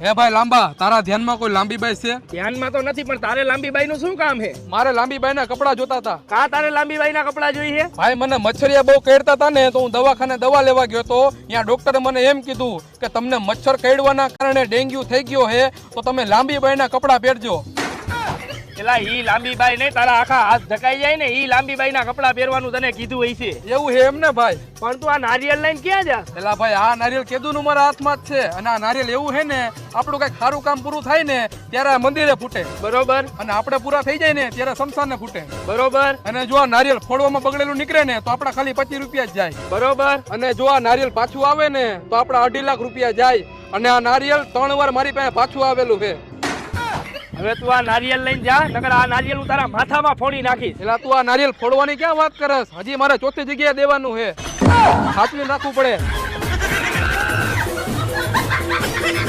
હે ભાઈ લાંબા તારા ધ્યાનમાં કોઈ લાંબી બાઈ છે? ધ્યાનમાં તો નથી પણ તારે લાંબીબાઈ નું શું કામ છે મારે લાંબી બાઈ ના કપડા જોતા હતા. કા તારે લાંબીબાઈ ના કપડા જોઈએ ભાઈ મને મચ્છરિયા બહુ કેડતા હતા ને તો હું દવાખાને દવા લેવા ગયો તો ત્યાં ડોક્ટરે મને એમ કીધું કે તમને મચ્છર કેડવાના કારણે ડેન્ગ્યુ થઈ ગયો હે તો તમે લાંબી બાઈના કપડા પહેરજો. એલા ઈ લાંબીબાઈ નહીં તારા આખા હાથ ઢકાઈ જાય ને ઈ લાંબીબાઈ ના કપડા પહેરવાનું તને કીધું હોય છે. એવું હે એમ ને ભાઈ? પણ તું આ નારિયેલ લઈને ક્યાં જા? પેલા ભાઈ આ નારિયેલ કેદુનું મારા હાથમાં જ છે. અને આ નારિયેલ એવું હે ને આપણું કંઈક સારું કામ પૂરું થાય ને ત્યારે આ મંદિરે ફૂટે. બરોબર. અને આપણે પૂરા થઈ જાય ને ત્યારે શમશાને ફૂટે. બરોબર. અને જો આ નારિયેલ ફોડવામાં બગડેલું નીકળે ને તો આપણા ખાલી પચીસ રૂપિયા જ જાય. બરોબર. અને જો આ નારિયેલ પાછું આવે ને તો આપણા અઢી લાખ રૂપિયા જાય. અને આ નારિયેલ ત્રણ વાર મારી પાસે પાછું આવેલું છે. હવે તું આ નારિયેલ લઈને જા, નકર આ નારિયેલ હું તારા માથામાં ફોડી નાખીશ. એટલે તું આ નારિયેલ ફોડવાની ક્યાં વાત કરસ? હજી મારે ચોથી જગ્યાએ દેવાનું છે સાચવી નાખવું પડે.